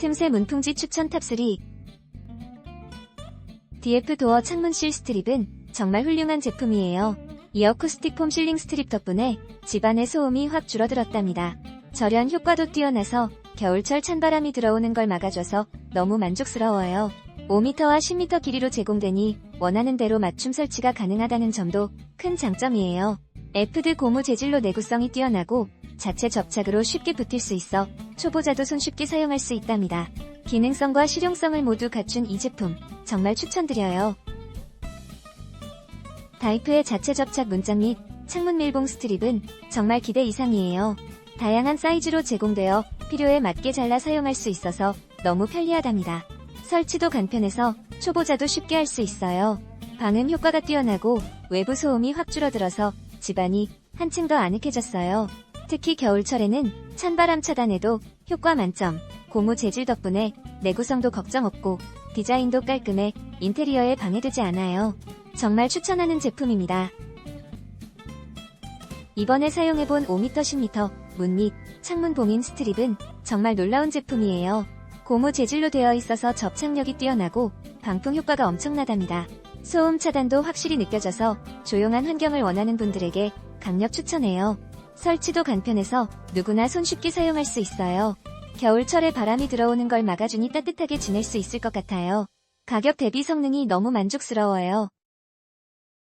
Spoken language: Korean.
틈새 문풍지 추천 탑3 DF 도어 창문 실 스트립은 정말 훌륭한 제품이에요. 이 어쿠스틱 폼 실링 스트립 덕분에 집안의 소음이 확 줄어들었답니다. 절연 효과도 뛰어나서 겨울철 찬바람이 들어오는 걸 막아줘서 너무 만족스러워요. 5m와 10m 길이로 제공되니 원하는 대로 맞춤 설치가 가능하다는 점도 큰 장점이에요. 에프드 고무 재질로 내구성이 뛰어나고 자체 접착으로 쉽게 붙일 수 있어 초보자도 손쉽게 사용할 수 있답니다. 기능성과 실용성을 모두 갖춘 이 제품 정말 추천드려요. 다이프의 자체 접착 문짝 및 창문 밀봉 스트립은 정말 기대 이상이에요. 다양한 사이즈로 제공되어 필요에 맞게 잘라 사용할 수 있어서 너무 편리하답니다. 설치도 간편해서 초보자도 쉽게 할 수 있어요. 방음 효과가 뛰어나고 외부 소음이 확 줄어들어서 집안이 한층 더 아늑해졌어요. 특히 겨울철에는 찬바람 차단에도 효과 만점, 고무 재질 덕분에 내구성도 걱정 없고 디자인도 깔끔해 인테리어에 방해되지 않아요. 정말 추천하는 제품입니다. 이번에 사용해본 5m 10m 문 및 창문 봉인 스트립은 정말 놀라운 제품이에요. 고무 재질로 되어 있어서 접착력이 뛰어나고 방풍 효과가 엄청나답니다. 소음 차단도 확실히 느껴져서 조용한 환경을 원하는 분들에게 강력 추천해요. 설치도 간편해서 누구나 손쉽게 사용할 수 있어요. 겨울철에 바람이 들어오는 걸 막아주니 따뜻하게 지낼 수 있을 것 같아요. 가격 대비 성능이 너무 만족스러워요.